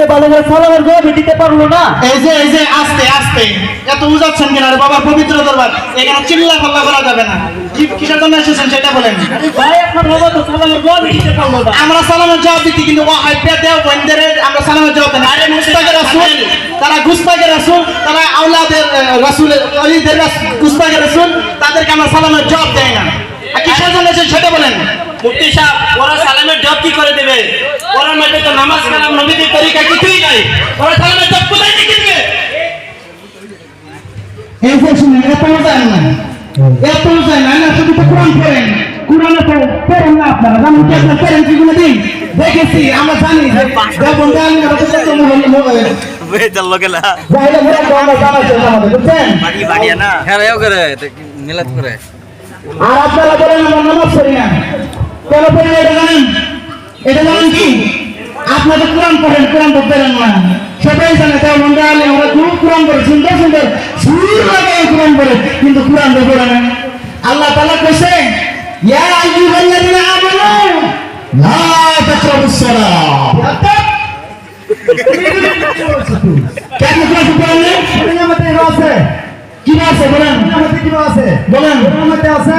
আপনি ভালো করে সালামের জবাব দিতে পারল না। এই যে এই যে আস্তে আস্তে। এত বুঝাচ্ছেন কিনা? রে বাবার পবিত্র দরবার। এখানে চিল্লা পাল্লা করা যাবে না। কি কিসের জন্য এসেছেন সেটা বলেন। ভাই আপনার বাবা তো সালামের জবাব দিতে পারল না। আমরা সালামের জবাব দিচ্ছি কিন্তু ও হাইপে দেও বন্ধেরে আমরা সালামের জবাব দেন আরে মুস্তাকে রাসূল তারা গুস্তাকে রাসূল তারা আওলাদের রাসূল অলিদের গুস্তাকে রাসূল তাদেরকে আমরা সালামের জবাব দেয় না। আর কিসের জন্য এসেছেন সেটা বলেন। মুফতি সাহেব ওরা সালামের জব কি করে দেবে? ওরার মধ্যে তো নামাজ কালাম নবীদের তরিকা কিছুই নাই। ওরা সালামের জব কোথায় থেকে দেবে? এই যে শুনেন এত যায় না? এত যায় না? না শুধু তো কোরআন পড়েন। কোরআনে তো পড়েন না আপনারা জানেন কি আপনার পড়েন কি কোনো দিন? দেখেছি আমরা জানি। যে দেবন জানি না তো তো চলল গেলা যাইলে মোরা তো আমরা জানাতে আমাদের বুঝছেন? বাড়ি বাড়িয়া না হ্যাঁ এও করে মিলাদ করে? আর আপনারা বলেন আমরা নামাজ পড়ি না। কেন পড়ি না এটা জানেন? এটা জানেন কি? আপনাদের কোরআন পড়েন কোরআন পড়তে না। সবাই জানে তাই মন্দির আলে আমরা খুব কোরআন পড়ে সুন্দর সুন্দর সুর লাগাই কোরআন পড়ে কিন্তু কোরআন তো পড়ে না। আল্লাহ তাআলা কইছে ইয়া আইয়ুহাল্লাযিনা আমানু লা তাকরাবুস সালাত কেন কোরআন পড়েন না? আমাদের আছে। কি আছে বলেন। আমাদের কি আছে। বলেন। আমাদের আছে।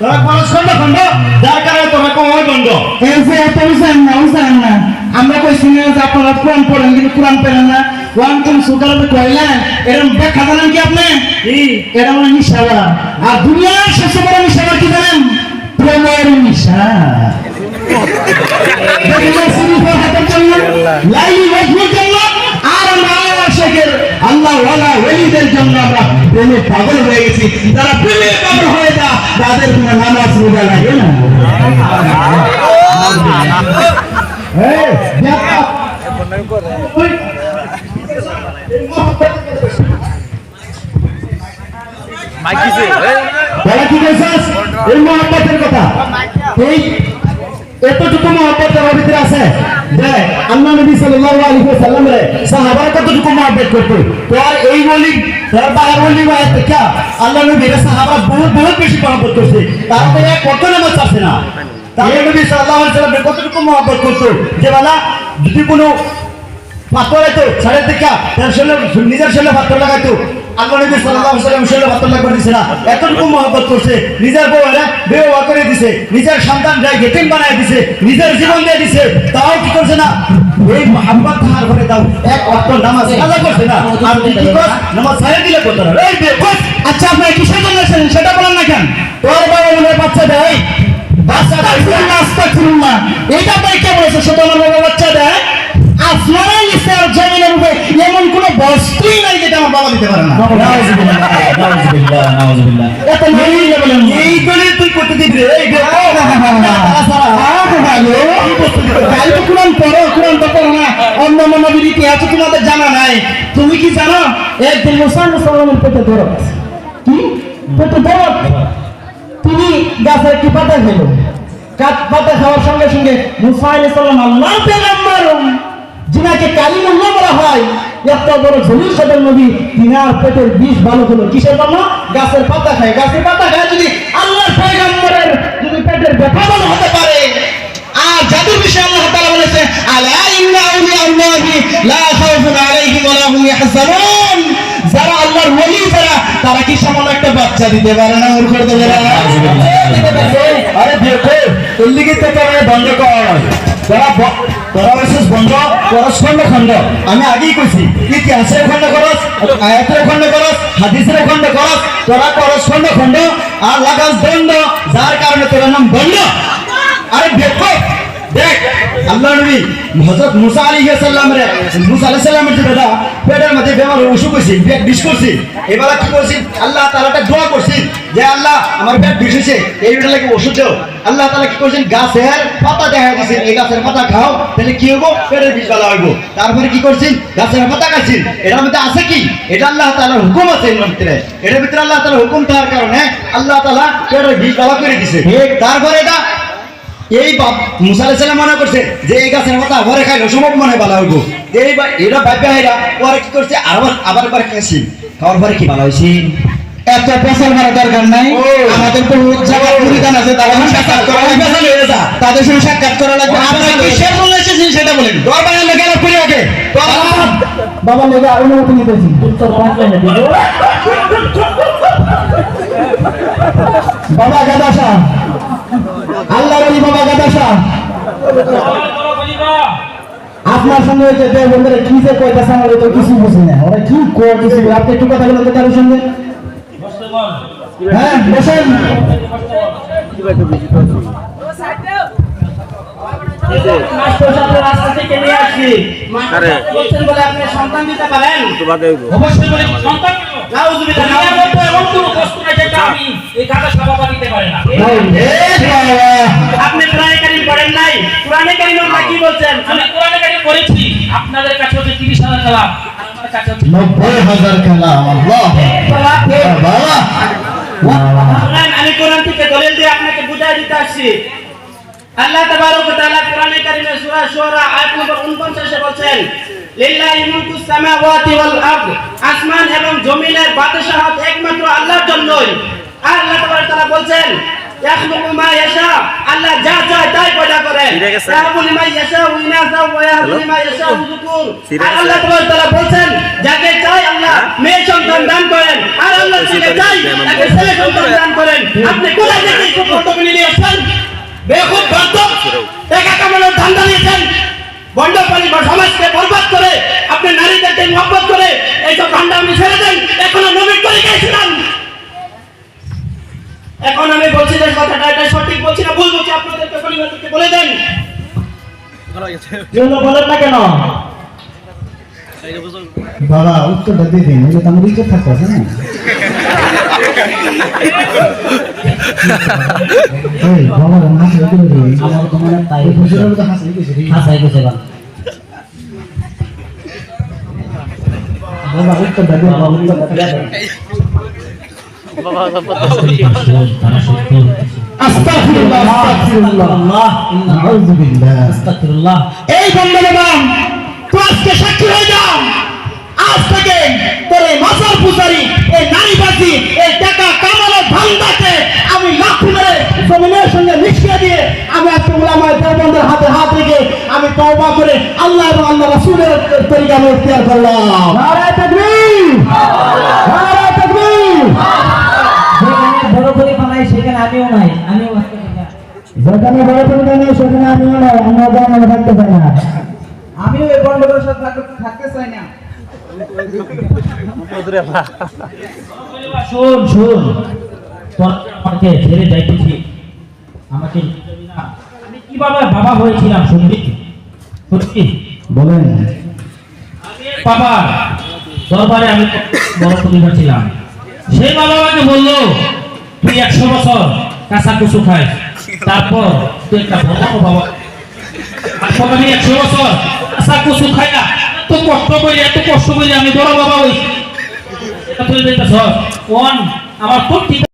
তোরা করস খন্ড খন্ড যার কারণে তোরা কয় বন্ধ। এসে এত উসান না উসান না। আমরা কইছি না যে আপনারা কোরআন পড়েন কিন্তু কোরআন পড়েন না। কোরআন কোন সুকারাতে কইলেন এরকম ব্যাখ্যা জানেন কি আপনি? এটা মানে নিশালা আর দুনিয়ার সবচেয়ে বড় নিশালা কি জানেন? প্রেমের নিশা। আল্লাহ ওয়ালা ওলিদের জন্য আমরা প্রেমে পাগল হয়ে গেছি। যারা প্রেমে পাগল হয়ে যা তাদের কোনো নামাজ রোজা লাগে না এই, ব্যাখ্যা মাইক দিছে বলা কি বলছিস এই মহব্বতের কথা। এই এতটুকু মহব্বত ভিতরে আছে। যে আল্লাহ এই বলি, তার বাইরে বলি ভাই দেখা আল্লাহ বহুত বহুত বেশি মহব্বত করছে। তারপরে কত নামাজ চাচ্ছে না? তাহলে নবী সাল্লাল্লাহু আলাইহি ওয়াসাল্লাম কতটুকু মহব্বত করতো? যে বলা, যদি কোনো পাথর হয়তো তার শরীরে নিজের শরীরে পাথর লাগাইতো। আল্লাহ নবী সাল্লাল্লাহু আলাইহি ওয়াসাল্লাম শরীরে পাথর লাগবে দিছে না এতটুকু মহব্বত করছে। নিজের করে দিছে। নিজের সন্তান বানায় দিছে। নিজের জীবন দিয়ে দিছে। তাও কি করছে না? এই মহাব্বত তাহার ঘরে দাও এক অর্থ নামাজ কাজা করছে না। আর কি কর নামাজ ছাড়ে দিলে করতে না এই বেকুব আচ্ছা আপনি কিসের জন্য এসেছেন? সেটা বলেন না কেন? তোর বাবা মনে বাচ্চা দেয়। বাচ্চা দেয় নাস্তা করুন না। এটা কে বলেছে? সেটা আমার বাবা বাচ্চা দেয়? আসমানের নিচে আর জমিনের উপরে এমন কোনো বস্তুই নাই যেটা আমার বাবা দিতে পারে না। এই দলে তুই করতে দিবি রে এই তো কোরআন পড়ো কোরআন তো পড়ো না। অন্য অন্য নবীর ইতিহাস তোমাদের জানা নাই। তুমি কি জানো? একদিন মুসান মুসলমানের পেটে ধরো কি? পেটে ধরো তিনি গাছের একটি পাতা খেল কাঠ পাতা খাওয়ার সঙ্গে সঙ্গে মুসা আলাইহিস সালাম আল্লাহ পেগাম্বর যিনাকে কালিমুল্লাহ বলা হয় এত বড় জলিল সদর নবী, তিনার পেটের বিষ ভালো হলো কিসের জন্য গাছের পাতা খায়। গাছের পাতা খায় যদি আল্লাহর পয়গম্বরের যদি পেটের ব্যথা ভালো হতে পারে। আর জাদুর বিষয়ে আল্লাহ তাআলা বলেছে, আলা ইন্না আউলিয়া আল্লাহি লা খাউফুন আলাইহিম ওয়া লা হুম ইয়াহজানুন। যারা আল্লাহর ওলি, যারা, তারা কি সামান্য একটা বাচ্চা দিতে পারে না? ওর করে দেবে আরে দেখো এর লিগে থেকে আমি বন্ধ কর। তোরা ব- বন্ধ করস খণ্ড। আমি আগেই কইছি ইতিহাসের খন্ড করস আয়াতের খন্ড করস হাদিসের খন্ড করস তোরা করস খণ্ড আর লাগাস দণ্ড যার কারণে তোর নাম বন্ধ আরে দেখো আল্লাহ কি ওষুধ আল্লাহ কি পাতা দেখা এই গাছের পাতা খাও, তাহলে কি তারপরে কি করছেন গাছের পাতা খাচ্ছেন এটার মধ্যে আছে কি? এটা আল্লাহ তাআলার হুকুম আছে এর ভিতরে এটার ভিতরে আল্লাহ তাআলার হুকুম থাকার কারণে আল্লাহ তাআলা পেটের বিষ ভালো করে দিছে। তারপরে এটা এই বাপ মুসা আলাইহিস সালাম মনে করছে যে এই গাছের পাতা ঘরে খাইলে সম্ভব মনে ভালো হইব। এই বা এটা ভাববে হাইরা পরে কি করছে? আবার আবার পরে খাইছি। খাওয়ার পরে কি ভালো হয়েছে এত পেশাল মারা দরকার নাই। আমাদের তো জায়গা পরিধান আছে তারা সাক্ষাৎ করা লাগবে। তাদের সঙ্গে সাক্ষাৎ করা লাগবে। আপনারা কি শেষ বলে এসেছেন সেটা বলেন। দরবার এলে গেল করে ওকে বাবা। লেগে অনুমতি নিতেছি। উত্তর পাঁচলে দিব বাবা গাদাসা আল্লাহ বলি বাবা গাদাসা আপনার সঙ্গে হয়েছে দেব বন্ধুরা কি যে কইতাছে আমার তো কিছু বুঝি না। ওরা কি কয় কিছু আপনি একটু কথা বলতে তার সঙ্গে। হ্যাঁ বসেন মাস্টার রাস্তা থেকে নিয়ে আসছি আরে। বলছেন বলে আপনি সন্তান দিতে পারেন। তো বাদে হইব। অবশ্যই বলে সন্তান নাউজুবিল্লাহ দুনিয়ার মধ্যে এমন কোনো বস্তু নাই যেটা আমি এই কাগজ বাবা দিতে পারি না। আপনি কোরআনে কারীম পড়েন নাই। কোরআনে কারীম আমরা কি বলছেন? আমি কোরআনে কারি করেছি আপনাদের কাছে হচ্ছে তিরিশ হাজার কালাম। আর আমার কাছে হচ্ছে নব্বই হাজার কালাম। আল্লাহ। আমি কোরআন থেকে দলিল দিয়ে আপনাকে বুঝাই দিতে আসছি। আল্লাহ তাবারক ওয়া তাআলা কোরআনে কারীমে সূরা শুআরা আয়াত নম্বর 49 এ বলছেন লিল্লাহি মুলকুস সামাওয়াতি ওয়াল আরদ। আসমান এবং জমিনের বাদশাহত একমাত্র আল্লাহর জন্যই। আর আল্লাহ তাবারক তাআলা বলছেন ইয়াখলুকু মা ইয়াশা। আল্লাহ যা চায় তাই পয়দা করেন। ইয়াহবু লিমান ইয়াশা ইনাসা ওয়া ইয়াহবু লিমান ইয়াশা যুকুর। আর আল্লাহ তাবারক তাআলা বলছেন যাকে চায় আল্লাহ মেয়ে সন্তান দান করেন। আর আল্লাহ যাকে চায় তাকে ছেলে সন্তান দান করেন। আপনি কোথা থেকে এই সব বক্তব্য সমাজকে বরবাদ করে, আপনি নারীদেরকে মহব্বত করে এইসব ধান্দা আপনি ছেড়ে দেন। এখনও নবীন করে গেছিলাম এখন আমি বলছি যে কথাটা এটা সঠিক বলছি ভুল বলছি। আপনাদেরকে বলে দেন। বলেন না কেন? বাবা উত্তরটা দিয়ে দিন না? এই বন্ধবান তো আজকে সাক্ষী হয়ে যাও। জমিনের সঙ্গে মিশিয়ে দিয়ে আমি আজকে ওলামায় দেবন্দের হাতে হাত রেখে আমি তওবা করে আল্লাহ এবং আল্লাহ রাসূলের তরিকা আমি ইখতিয়ার করলাম। নারায়ে তাকবীর! নারায়ে তাকবীর! বড় করে বানাই সেখানে আমিও নাই আমিও যেখানে বড় পরিমাণ নেই সেখানে আমিও নয় আমরা জানানো থাকতে পারি না। আমিও এই গন্ডগোলের সাথে থাকতে- চাই না। শোন শোন। আমাকে ছেড়ে যাইতেছি আমাকে আমি কীভাবে বাবা হয়েছিলাম শুনবি সত্যি? বলেন। বাবা দরবারে আমি বড় প্রতিভা ছিলাম। সেই বাবা আমাকে বলল তুই একশো বছর কাঁচা কুচু খাই তারপর তুই একটা বড় বাবা তারপর আমি একশো বছর কাঁচা কুচু খাই না এত কষ্ট করি এত কষ্ট করি আমি বড় বাবা হয়েছি। এটা তুই দেখতেছ কোন আমার তো